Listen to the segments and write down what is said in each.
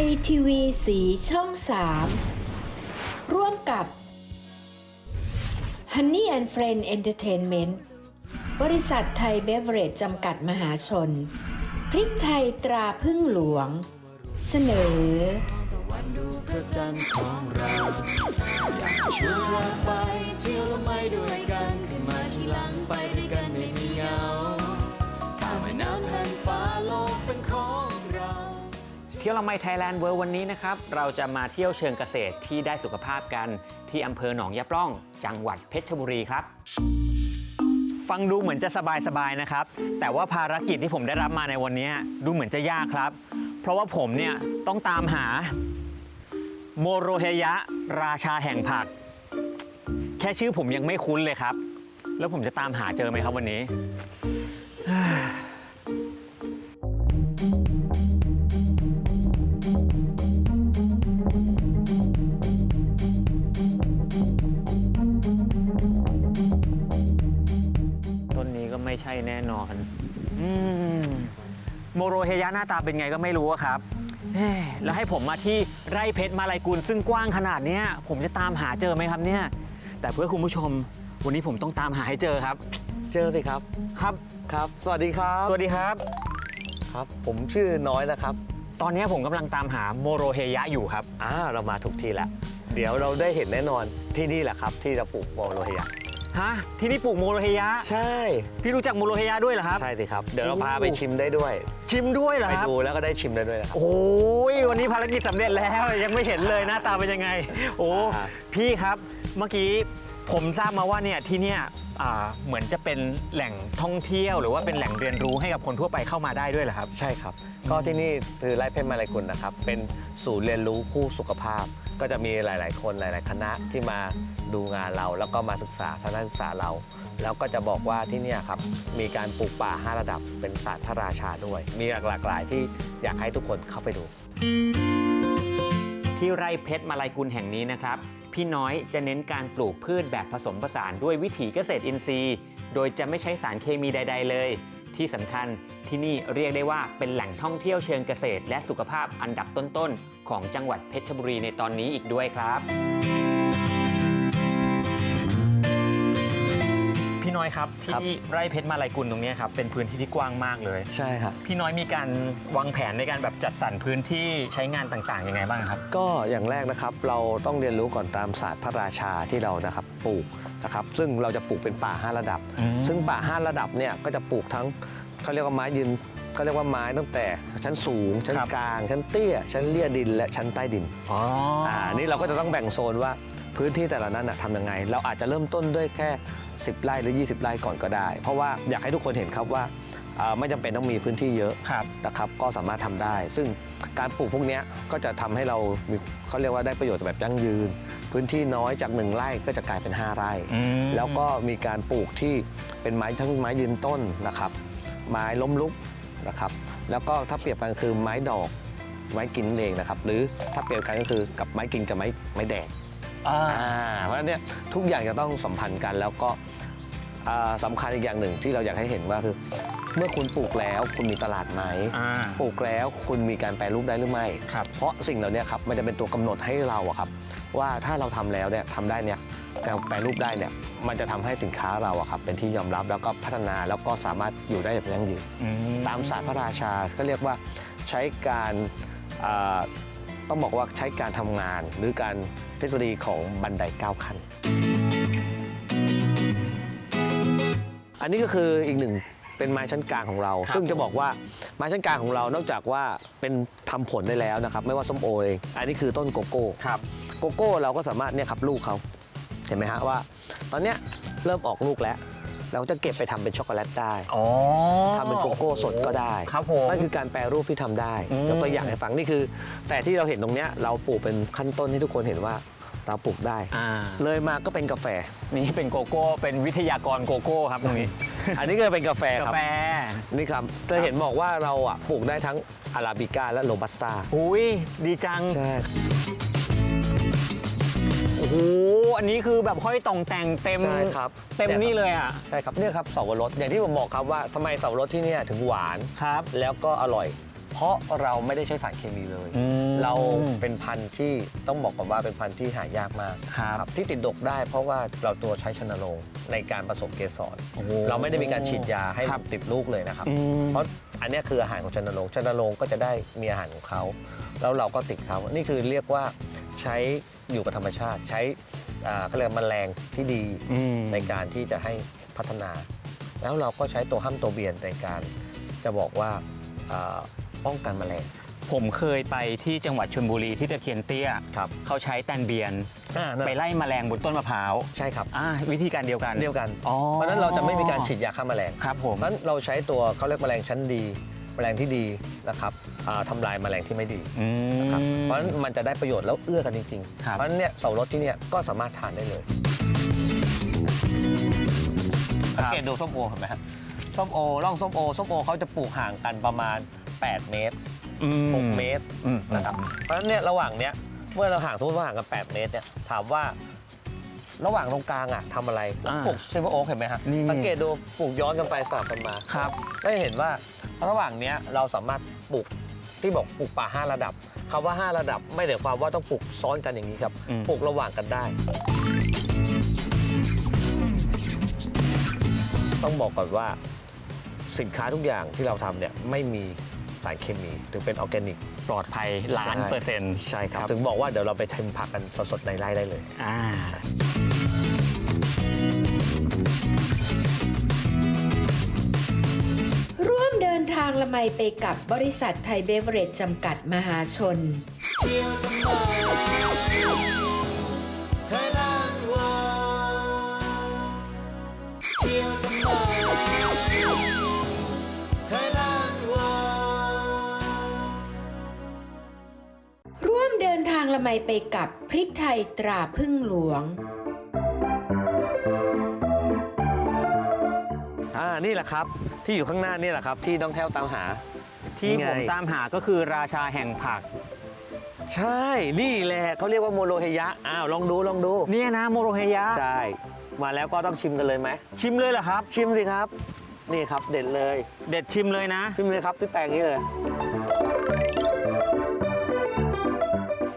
ยทีวีสีช่อง 3 ร่วมกับ Honey and Friend Entertainment บริษัทไทยเบเวอเรจจำกัดมหาชน พริกไทยตราพึ่งหลวง เสนอ วันดูพระจันทร์ของเราอยากจะชวนเธอไปเที่ยวละไม่ด้วยกันขึ้นมาที่หลังไป ที่ยวละไมไทยแลนด์เวิร์วันนี้นะครับ เราจะมาเที่ยวเชิงเกษตรที่ได้สุขภาพกันที่อำเภอหนองยะปล้อง จังหวัดเพชรบุรีครับ ฟังดูเหมือนจะสบายๆนะครับ แต่ว่าภารกิจที่ผมได้รับมาในวันนี้ดูเหมือนจะยากครับ เพราะว่าผมเนี่ยต้องตามหาโมโรเฮยะ ราชาแห่งผัก แค่ชื่อผมยังไม่คุ้นเลยครับ แล้วผมจะตามหาเจอไหมครับวันนี้ ไม่ใช่แน่นอนอืมโมโรเฮยะหน้าตาเป็นไงก็ไม่รู้อะครับเอ้แล้วให้ผมมาที่ไร่เพชรมาลายกุลซึ่งกว้างขนาดเนี้ยผมจะตามหาเจอไหมครับเนี่ย แต่เพื่อคุณผู้ชม วันนี้ผมต้องตามหาให้เจอครับ เจอสิครับ ครับ ครับ สวัสดีครับสวัสดีครับ ครับ ผมชื่อน้อยนะครับ ตอนนี้ผมกำลังตามหาโมโรเฮยะอยู่ครับ อ่า เรามาถูกที่แล้ว เดี๋ยวเราได้เห็นแน่นอนที่นี่แหละครับ ที่เราปลูกโมโลเฮีย ฮะที่นี่ปลูกโมโรเฮยะ ใช่ พี่รู้จักโมโรเฮยะด้วยเหรอครับ ใช่สิครับ เดี๋ยวเราโอ้พาไปชิมได้ด้วย ชิมด้วยเหรอไปครับ ดูแล้วก็ได้ชิมได้ด้วยนะครับ โอ้ยวันนี้ภารกิจสำเร็จแล้ว ยังไม่เห็นเลยหน้าตาเป็นยังไง โอ้อ่า พี่ครับเมื่อกี้ผมทราบมาว่าเนี่ยที่เนี่ยอ่าเหมือนจะเป็นแหล่งท่องเที่ยว หรือว่าเป็นแหล่งเรียนรู้ให้กับคนทั่วไปเข้ามาได้ด้วยเหรอครับ ใช่ครับ ก็ที่นี่คือไร่เพชรมาลายกุลนะครับ เป็นศูนย์เรียนรู้คู่สุขภาพ ก็จะมีหลาย ๆ คนหลาย ๆ คณะที่มาดูงานเรา แล้วก็มาศึกษาทัศนศึกษาเรา แล้วก็จะบอกว่าที่เนี่ยครับมีการปลูกป่า 5 ระดับเป็นศาสตร์พระราชาด้วย มีหลากหลายที่อยากให้ทุกคนเข้าไปดู ที่ไร่เพชรมาลายกุลแห่งนี้นะครับ พี่น้อยจะเน้นการปลูกพืชแบบผสมผสานด้วยวิถีเกษตรอินทรีย์ โดยจะไม่ใช้สารเคมีใด ๆ เลย ที่สำคัญที่นี่เรียกได้ว่าเป็นแหล่งท่องเที่ยวเชิงเกษตร และสุขภาพอันดับต้น ๆ ของจังหวัดเพชรบุรีในตอนนี้อีกด้วยครับ พี่น้อยครับครับ ที่ไร่เพชรมาลายกุลตรงเนี้ยครับเป็นพื้นที่ที่กว้างมากเลย ใช่ครับ พี่น้อยมีการวางแผนในการแบบจัดสรรพื้นที่ใช้งานต่างๆยังไงบ้างครับ ก็อย่างแรกนะครับเราต้องเรียนรู้ก่อนตามศาสตร์พระราชาที่เรานะครับปลูกนะครับซึ่งเราจะปลูกเป็นป่า 5 ระดับ อืม ซึ่งป่า 5 ระดับเนี่ยก็จะปลูกทั้งเขาเรียกว่าไม้ยืน เขาเรียกว่าไม้ตั้งแต่ชั้นสูง ชั้นกลาง ชั้นเตี้ย ชั้นเลี่ยดิน และชั้นใต้ดินอ๋อออ่านี่เราก็จะต้องแบ่งโซนว่าพื้นที่แต่ละนั้นนะทำยังไง เราอาจจะเริ่มต้นด้วยแค่ 10 ไร่หรือ 20 ไร่ก่อนก็ได้ เพราะว่าอยากให้ทุกคนเห็นครับว่าอ่าไม่จำเป็นต้องมีพื้นที่เยอะครับ นะครับ ก็สามารถทำได้ ซึ่งการปลูกพวกเนี้ยก็จะทำให้เรามีเขาเรียกว่าได้ประโยชน์แบบยั่งยืน พื้นที่น้อยจาก 1 ไร่ก็จะกลายเป็น 5 ไร่ อืม แล้วก็มีการปลูกที่เป็นไม้ทั้งไม้ยืนต้นนะครับ ไม้ล้มลุก นะครับ แล้วก็ถ้าเปรียบกันคือไม้ดอกไม้กินนั่นเองนะครับ หรือถ้าเปรียบกันก็คือกับไม้กินกับไม้ไม้แดดอ่าอ่าเพราะฉะนั้นเนี่ยทุกอย่างจะต้องสัมพันธ์กันแล้วก็อ่าสำคัญอีกอย่างหนึ่งที่เราอยากให้เห็นว่าคือ เมื่อคุณปลูกแล้วคุณมีตลาดไหมอ่าปลูกแล้วคุณมีการแปรรูปได้หรือไม่ครับเพราะสิ่งเหล่านี้ครับมันจะเป็นตัวกำหนดให้เราอะครับ ว่าถ้าเราทำแล้วเนี่ยทำได้เนี่ยแต่แปรรูปได้เนี่ยมันจะทำให้สินค้าเราอะครับเป็นที่ยอมรับแล้วก็พัฒนาแล้วก็สามารถอยู่ได้แบบยั่งยืนอืตามศาสตร์พระราชาก็เรียกว่าใช้การอ่าต้องบอกว่าใช้การทำงาน หรือการทฤษฎีของบันไดเก้าขั้น อันนี้ก็คืออีกหนึ่งเป็นไม้ชั้นกลางของเรา ซึ่งจะบอกว่าไม้ชั้นกลางของเรานอกจากว่าเป็นทำผลได้แล้วนะครับ ไม่ว่าส้มโอเอง อันนี้คือต้นโกโก้ครับโกโก้เราก็สามารถเนี่ยครับลูกเขาเห็นไหมฮะว่า ตอนเนี้ยเริ่มออกลูกแล้ว เราจะเก็บไปทำเป็นช็อกโกแลตได้อ๋อทำเป็นโกโก้สดก็ได้ครับผม นั่นคือการแปรรูปที่ทำได้อืม ยกตัวอย่างให้ฟังนี่คือ แต่ที่เราเห็นตรงเนี้ยเราปลูกเป็นขั้นต้นให้ทุกคนเห็นว่าเราปลูกได้ อ่าเลยมาก็เป็นกาแฟ นี่เป็นโกโก้ เป็นวิทยากรโกโก้ครับตรงนี้อันนี้ก็เป็นกาแฟกาครับ แฟนี่ครับเธอเห็นบอกว่าเราอะปลูกได้ทั้งอาราบิก้าและโรบัสต้า อุ้ยดีจัง ใช่โอ้โหอันนี้คือแบบห้อยต่องแต่งเต็มใช่ครับเต็มนี่เลยอะใช่ครับเนี่ยครับเสาวรสอย่างที่ผมบอกครับว่าทำไมเสาวรสที่เนี่ยถึงหวาน ครับ แล้วก็อร่อย เพราะเราไม่ได้ใช้สารเคมีเลย อืมเราเป็นพันธุ์ที่ต้องบอกก่อนว่าเป็นพันธุ์ที่หายากมากครับ ที่ติดดกได้เพราะว่าเราตัวใช้ชนโรงในการผสมเกสร โอ้โห เราไม่ได้มีการฉีดยาให้ครับติดลูกเลยนะครับ อืม เพราะอันเนี้ยคืออาหารของชนโรงชนโรงก็จะได้มีอาหารของเขา แล้วเราก็ติดเขา นี่คือเรียกว่า ใช้อยู่กับธรรมชาติ ใช้อ่าเขาเรียกว่าแมลงที่ดีอืม ในการที่จะให้พัฒนา แล้วเราก็ใช้ตัวห้ามตัวเบียนในการจะบอกว่าอ่าป้องกันแมลงผมเคยไปที่จังหวัดชลบุรีที่ตะเคียนเตี้ย ครับเขาใช้แตนเบียนไปไล่แมลงบนต้นมะพร้าวใช่ครับอ่าวิธีการเดียวกันเดียวกัน อ๋อเพราะฉะนั้นเราจะไม่มีการฉีดยาฆ่าแมลง ครับผมเพราะฉะนั้นเราใช้ตัวเขาเรียกแมลงชั้นดี แมลงที่ดีนะครับอ่าทำลายแมลงที่ไม่ดีอืม นะครับเพราะฉะนั้นมันจะได้ประโยชน์แล้วเอื้อกันจริงๆ ครับ เพราะฉะนั้นเนี่ยเสารสที่เนี่ยก็สามารถทานได้เลย สังเกตดูส้มโอเห็นไหมครับส้มโอร่องส้มโอส้มโอเขาจะปลูกห่างกันประมาณ 8 เมตร อื6 เมตรอืมนะครับเพราะฉะนั้นเนี่ยระหว่างเนี้ยเมื่อเราห่างสมมติว่าห่างกัน 8 เมตรเนี่ยถามว่าระหว่างตรงกลางอะทำอะไรอ่าปลูกซิมโอเห็นไหมฮะนี่ สังเกตดูปลูกย้อนกันไปสลับกันมา ครับ ได้เห็นว่า ระหว่างเนี้ยเราสามารถปลูกที่บอกปลูกป่า5ระดับคำว่า5ระดับไม่ได้ความว่าต้องปลูกซ้อนกันอย่างนี้ครับอืม ปลูกระหว่างกันได้ ต้องบอกก่อนว่าสินค้าทุกอย่างที่เราทำเนี่ยไม่มีสารเคมีถึงเป็นออร์แกนิก ปลอดภัยล้านเปอร์เซ็นต์ใช่ครับ ถึงบอกว่าเดี๋ยวเราไปทำผักกันสดๆในไร่ได้เลย อ่า ทางละไมไปกับบริษัทไทยเบเวอเรจจำกัดมหาชน เที่ยวกันมไทยแลนด์วอเที่ยวกันมไทยแลนด์วอร่วมเดินทางละไมไปกับพริกไทยตราพึ่งหลวงอ่านี่แหละครับ ที่อยู่ข้างหน้านี่แหละครับ ที่น้องแท้วตามหา ที่นี่ไง ผมตามหาก็คือราชาแห่งผัก ใช่ นี่แหละเขาเรียกว่าโมโลเฮยะอ้าวลองดูลองดูเนี่ยนะโมโรเฮยะ ใช่มาแล้วก็ต้องชิมกันเลยไหมชิมเลยเหรอครับ ชิมสิครับ นี่ครับเด็ดเลย เด็ดชิมเลยนะ ชิมเลยครับที่แปลงนี้เลย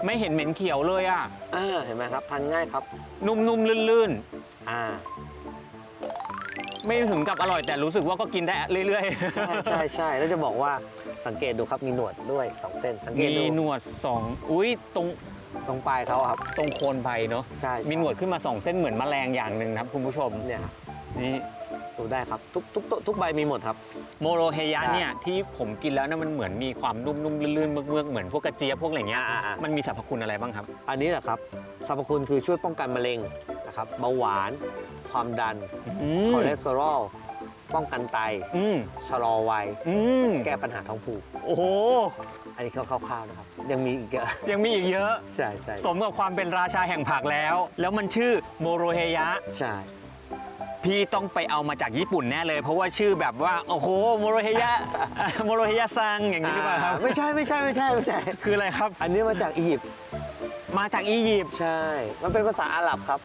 ไม่เห็นเหม็นเขียวเลยอะ อ่าเห็นไหมครับทานง่ายครับ นุ่มๆลื่นอ่าๆ ไม่ถึงกับอร่อยแต่รู้สึกว่าก็กินได้เรื่อยใช่ใช่ใช่แล้วจะบอกว่าสังเกตดูครับมีหนวดด้วยสองเส้น สังเกมีตดูหนวดสองอุ้ยตรงตรงปลายเขาอะครับตรงโคนใบเนาะใช่มีหนวดขึ้นมาสองเส้นเหมือนแมลงอย่างหนึ่งนะครับคุณผู้ชมเนี่ยครับนี่ ดูได้ครับทุกทุกทุกทุกใบมีหมดครับ โมโรเฮยะใช่เนี่ยที่ผมกินแล้วนะมันเหมือนมีความนุ่มๆลื่นๆเมือกๆเหมือนพวกกระเจี๊ยบพวกอะไรเงี้ยอ่าอ่า มันมีสรรพคุณอะไรบ้างครับ อันนี้แหละครับสรรพคุณคือช่วยป้องกันมะเร็งนะครับเบาหวาน ความดันอืคมอเลสเตอรอล ป้องกันไต อืมชะลอวัย อืมแก้ปัญหาท้องผูก โอ้โห อันนี้คร่าวๆนะครับ ยังมีอีกเยอะยังมีอีกเยอะ ใช่ใช่สมกับความเป็นราชาแห่งผักแล้ว แล้วมันชื่อโมโรเฮยะ ใช่ พี่ต้องไปเอามาจากญี่ปุ่นแน่เลย เพราะว่าชื่อแบบว่า โอ้โหโมโรเฮยะ โมโรเฮยะซังอย่างนี้หรือเปล่าครับ ไม่ใช่ไม่ใช่ไม่ใช่ไม่ใช่ คืออะไรครับ อันนี้มาจากอียิปต์มาจากอียิปต์ ใช่ มันเป็นภาษาอาหรับครับ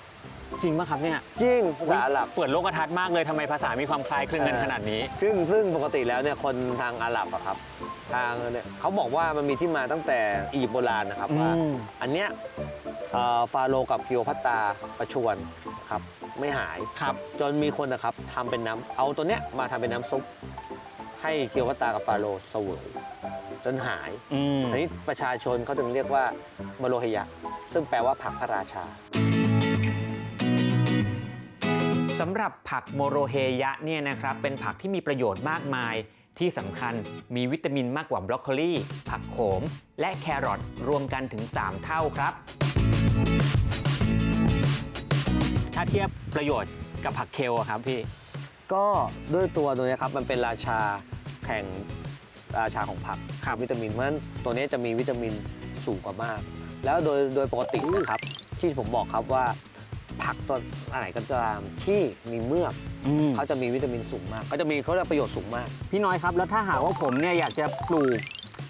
จริงป่ะครับเนี่ยจริงภาษาอาหรับ เปิดโลกทัศน์มากเลยทำไมภาษามีความคล้ายคลึงกันเออขนาดนี้ ซึ่งซึ่งปกติแล้วเนี่ยคนทางอาหรับอะครับ ทางเนี่ยเขาบอกว่ามันมีที่มาตั้งแต่อียิปต์โบราณนะครับว่า อืม อันเนี้ยเอ่อฟาโรห์กับกิโอพัตตราประชวรครับไม่หายครับจนมีคนนะครับทำเป็นน้ำเอาตัวเนี้ยมาทำเป็นน้ำซุป ให้กิโอพัตตรากับฟาโรห์เสวยจนหายอืมอันนี้ประชาชนเขาถึงเรียกว่ามาโลหยะซึ่งแปลว่าผักพระราชา สำหรับผักโมโรเฮยะเนี่ยนะครับเป็นผักที่มีประโยชน์มากมาย ที่สำคัญมีวิตามินมากกว่าบรอกโคลีผักโขม และแครอทรวมกันถึง 3 เท่าครับ ถ้าเทียบประโยชน์กับผักเคลอะครับพี่ ก็ด้วยตัวตัวเนี้ยครับมันเป็นราชาแข่งราชาของผักครับวิตามินเพราะฉะนั้นตัวนี้จะมีวิตามินสูงกว่ามาก แล้วโดยโดยปกตินะครับที่ผมบอกครับว่า ผักตัวอะไรก็ตามที่มีเมือกอืมเขาจะมีวิตามินสูงมากเขาจะมีเขาเรียกประโยชน์สูงมาก พี่น้อยครับ แล้วถ้าหากว่าผมเนี่ยอยากจะปลูก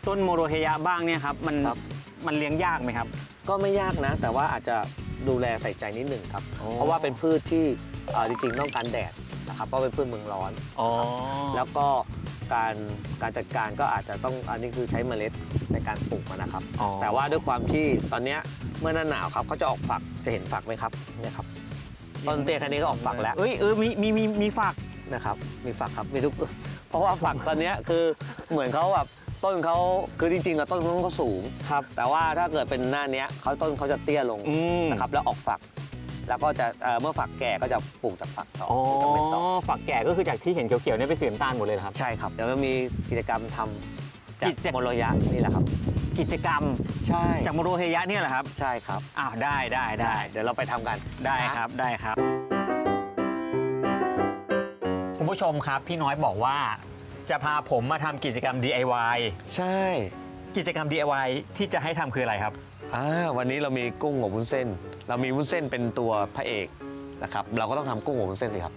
ต้นโมโรเฮยะบ้างเนี่ยครับมันครับ มันเลี้ยงยากไหมครับ ก็ไม่ยากนะ แต่ว่าอาจจะดูแลใส่ใจนิดหนึ่งครับโอ้เพราะว่าเป็นพืชที่เอ่อจริงๆต้องการแดดนะครับเพราะเป็นพืชเมืองร้อน อ๋อ แล้วก็ การการจัดการก็อาจจะต้องอันนี้คือใช้เมล็ดในการปลูกนะครับ อ๋อ แต่ว่าด้วยความที่ตอนเนี้ยเมื่อหน้าหนาวครับเขาจะออกฝักจะเห็นฝักไหมครับเนี่ยครับต้นเตี้ยแค่นี้ก็ออกฝักแล้วเอ้ยเออมีมีมีมีฝักนะครับ มีฝักครับมีทุก เพราะว่าฝักตอนเนี้ยคือเหมือนเขาแบบต้นเขาคือจริงๆอะต้นเขาสูง ครับ แต่ว่าถ้าเกิดเป็นหน้าเนี้ยเขาต้นเขาจะเตี้ยลงอืมนะครับแล้วออกฝัก แล้วก็จะเอ่อเมื่อฝักแก่ก็จะปลูกจากฝักต่ออ๋อปลูกจากเม็ดต่อฝักแก่ก็คือจากที่เห็นเขียวๆเนี่ยเป็นสีน้ำตาลหมดเลยเหรอครับ ใช่ครับ เดี๋ยวเรามีกิจกรรมทำจากิจกโมโรยะนี่แหละครับ กิจกรรมใช่จากโมโรเฮยะเนี่ยเหรอครับใช่ครับอ้าวได้ได้ได้เดี๋ยวเราไปทำกันได้ครับได้ครับ คุณผู้ชมครับพี่น้อยบอกว่า จะพาผมมาทำกิจกรรม DIY ใช่ กิจกรรม DIY ที่จะให้ทำคืออะไรครับ อ่าวันนี้เรามีกุ้งอบวุ้นเส้น เรามีวุ้นเส้นเป็นตัวพระเอกนะครับเราก็ต้องทำกุ้งอบวุ้นเส้นสิครับ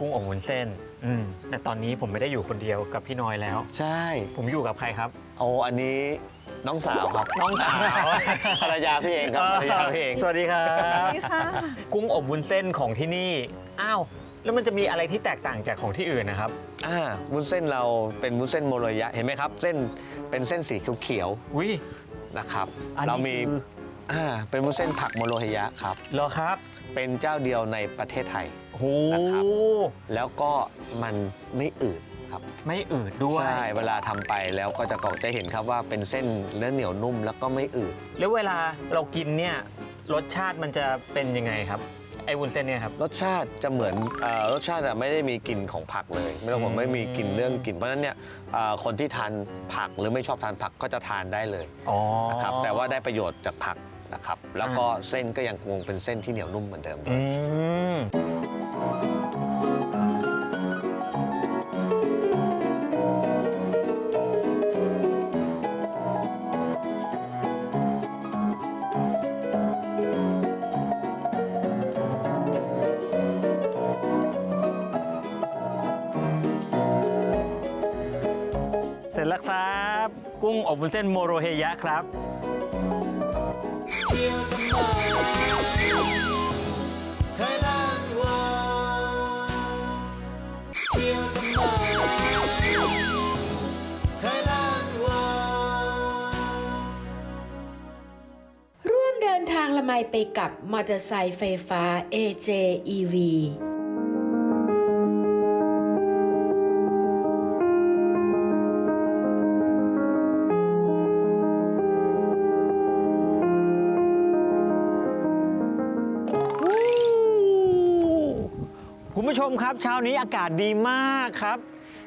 กุ้งอบวุ้นเส้น อืมแต่ตอนนี้ผมไม่ได้อยู่คนเดียวกับพี่น้อยแล้ว ใช่ผมอยู่กับใครครับ โอ้อันนี้น้องสาวครับน้องสาว ภรรยาพี่เองครับภรรยาพี่เองสวัสดีครับกุ้งอบวุ้นเส้นของที่นี่ อ้าว แล้วมันจะมีอะไรที่แตกต่างจากของที่อื่นนะครับ อ่าวุ้นเส้นเราเป็นวุ้นเส้นโมโรยะเห็นไหมครับ เส้นเป็นเส้นสีเขียววิๆนะครับอันนี้เรามีคืออ่าเป็นวุ้นเส้นผักโมโรยะครับ เหรอครับเป็นเจ้าเดียวในประเทศไทย โอ้โหนะครับ แล้วก็มันไม่อืดครับ ไม่อืดด้วย ใช่เวลาทำไปแล้วก็จะก็จะเห็นครับว่าเป็นเส้นเนื้อเหนียวนุ่มแล้วก็ไม่อืด แล้วเวลาเรากินเนี่ยรสชาติมันจะเป็นยังไงครับ ไอ้วุ้นเส้นเนี่ยครับ รสชาติจะเหมือนเออรสชาติอะไม่ได้มีกลิ่นของผักเลย ไม่ต้องผมอืมไม่มีกลิ่นเรื่องกลิ่นเพราะฉะนั้นเนี่ยเอ่อคนที่ทานผักหรือไม่ชอบทานผักก็จะทานได้เลยอ๋อ นะครับแต่ว่าได้ประโยชน์จากผักนะครับแล้วก็เส้นก็ยังคงเป็นเส้นที่เหนียวนุ่มเหมือนเดิมอืม อบวุ้นเส้นโมโรเฮยะครับ ร่วมเดินทางละไมไปกับมอเตอร์ไซค์ไฟฟ้า AJEV ครับเช้านี้อากาศดีมากครับ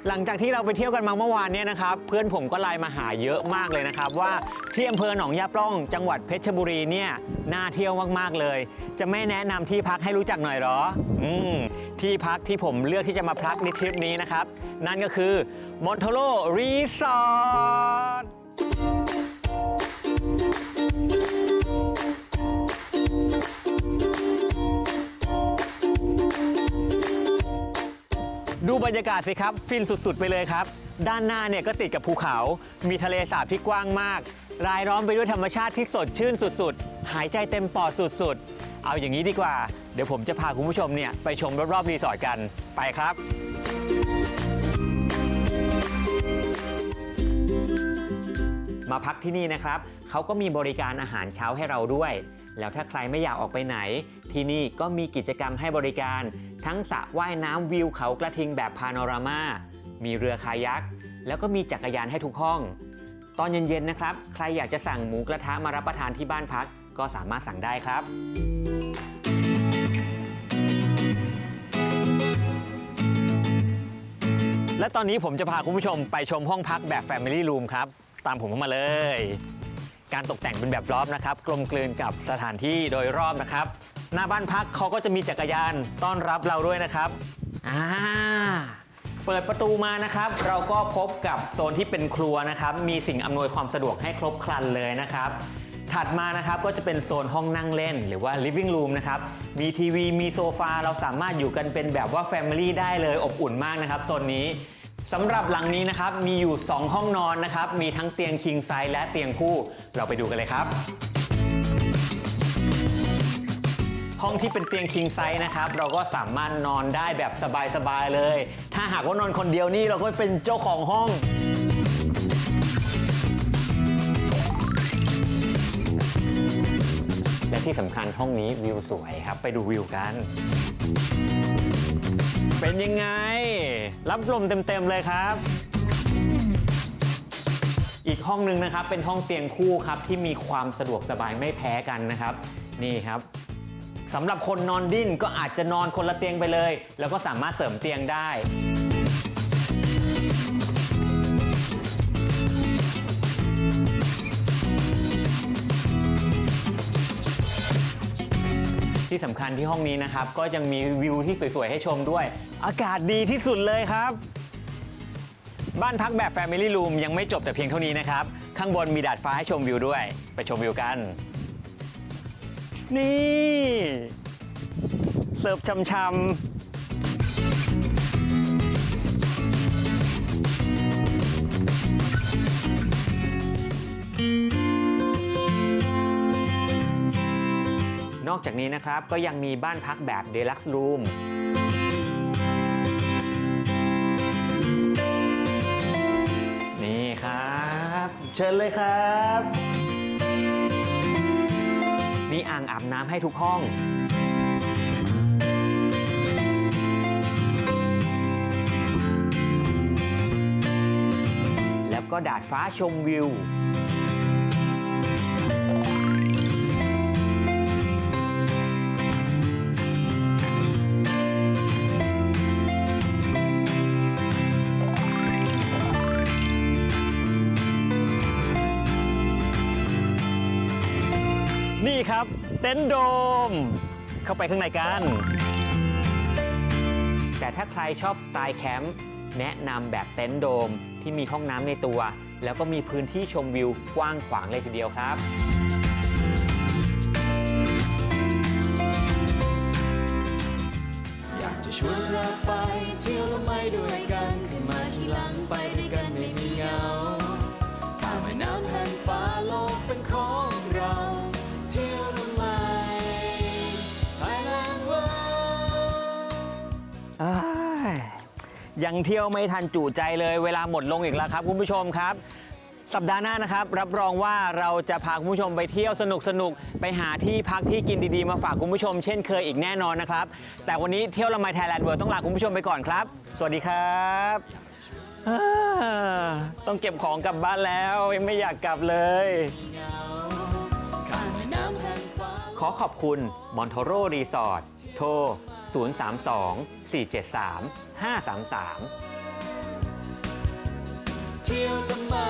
หลังจากที่เราไปเที่ยวกันมาเมื่อวานเนี่ยนะครับ เพื่อนผมก็ไลน์มาหาเยอะมากเลยนะครับ ว่าที่อำเภอหนองยาปล้อง จังหวัดเพชรบุรีเนี่ยน่าเที่ยวมากๆเลย จะไม่แนะนำที่พักให้รู้จักหน่อยหรอ อืมที่พักที่ผมเลือกที่จะมาพักในทริปนี้นะครับ นั่นก็คือมอนโทโ o รีสอร์ท ดูบรรยากาศสิครับ ฟินสุดๆ ไปเลยครับ ด้านหน้าเนี่ยก็ติดกับภูเขา มีทะเลสาบที่กว้างมาก รายล้อมไปด้วยธรรมชาติที่สดชื่นสุดๆ หายใจเต็มปอดสุดๆ เอาอย่างนี้ดีกว่า เดี๋ยวผมจะพาคุณผู้ชมเนี่ยไปชมรอบๆรีสอร์ทกัน ไปครับ มาพักที่นี่นะครับเขาก็มีบริการอาหารเช้าให้เราด้วย แล้วถ้าใครไม่อยากออกไปไหน ที่นี่ก็มีกิจกรรมให้บริการ ทั้งสระว่ายน้ำวิวเขากระทิงแบบพาโนรามา มีเรือคายัก แล้วก็มีจักรยานให้ทุกห้อง ตอนเย็นๆนะครับ ใครอยากจะสั่งหมูกระทะมารับประทานที่บ้านพัก ก็สามารถสั่งได้ครับและตอนนี้ผมจะพาคุณผู้ชมไปชมห้องพักแบบ Family Room ครับ ตามผมเข้ามาเลย การตกแต่งเป็นแบบรอบนะครับ กลมกลืนกับสถานที่โดยรอบนะครับ หน้าบ้านพักเขาก็จะมีจักรยานต้อนรับเราด้วยนะครับอ่าเปิดประตูมานะครับ เราก็พบกับโซนที่เป็นครัวนะครับ มีสิ่งอำนวยความสะดวกให้ครบครันเลยนะครับถัดมานะครับก็จะเป็นโซนห้องนั่งเล่นหรือว่า living room นะครับ มีทีวี มีโซฟา เราสามารถอยู่กันเป็นแบบว่า family ได้เลยอบอุ่นมากนะครับโซนนี้ สำหรับหลังนี้นะครับมีอยู่ 2 ห้องนอนนะครับ มีทั้งเตียง king size และเตียงคู่ เราไปดูกันเลยครับ ห้องที่เป็นเตียง king size นะครับ เราก็สามารถนอนได้แบบสบายๆเลย ถ้าหากว่านอนคนเดียวนี่เราก็เป็นเจ้าของห้องและที่สำคัญห้องนี้วิวสวยครับ ไปดูวิวกัน เป็นยังไง รับลมเต็มๆเลยครับ อีกห้องหนึ่งนะครับ เป็นห้องเตียงคู่ครับที่มีความสะดวกสบายไม่แพ้กันนะครับ นี่ครับสำหรับคนนอนดิ้นก็อาจจะนอนคนละเตียงไปเลย แล้วก็สามารถเสริมเตียงได้ ที่สำคัญที่ห้องนี้นะครับ ก็ยังมีวิวที่สวยๆ ให้ชมด้วย อากาศดีที่สุดเลยครับ บ้านพักแบบ Family Room ยังไม่จบแต่เพียงเท่านี้นะครับ ข้างบนมีดาดฟ้าให้ชมวิวด้วย ไปชมวิวกัน นี่ เสิร์ฟช่ำ นอกจากนี้นะครับ ก็ยังมีบ้านพักแบบ Deluxe Room นี่ครับ เชิญเลยครับ มีอ่างอาบน้ำให้ทุกห้อง แล้วก็ดาดฟ้าชมวิว เต็นท์โดม เข้าไปข้างในกัน แต่ถ้าใครชอบสไตล์แคมป์แนะนำแบบเต็นท์โดมที่มีห้องน้ำในตัว แล้วก็มีพื้นที่ชมวิวกว้างขวางเลยทีเดียวครับอยากจะชวนเธอไปเที่ยวละไม่ด้วยกัน ยังเที่ยวไม่ทันจุใจเลยเวลาหมดลงอีกแล้วครับคุณผู้ชมครับ สัปดาห์หน้านะครับ รับรองว่าเราจะพาคุณผู้ชมไปเที่ยวสนุกสนุกๆไปหาที่พักที่กินดีๆ มาฝากคุณผู้ชมเช่นเคยอีกแน่นอนนะครับ แต่วันนี้เที่ยวละไมไทยแลนด์เวิร์ต้องลาคุณผู้ชมไปก่อนครับ สวัสดีครับต้องเก็บของกลับบ้านแล้วยังไม่อยากกลับเลยขอขอบคุณมอน t โรรีสอร์ท โทร 032 473 533 เที่ยวและไม่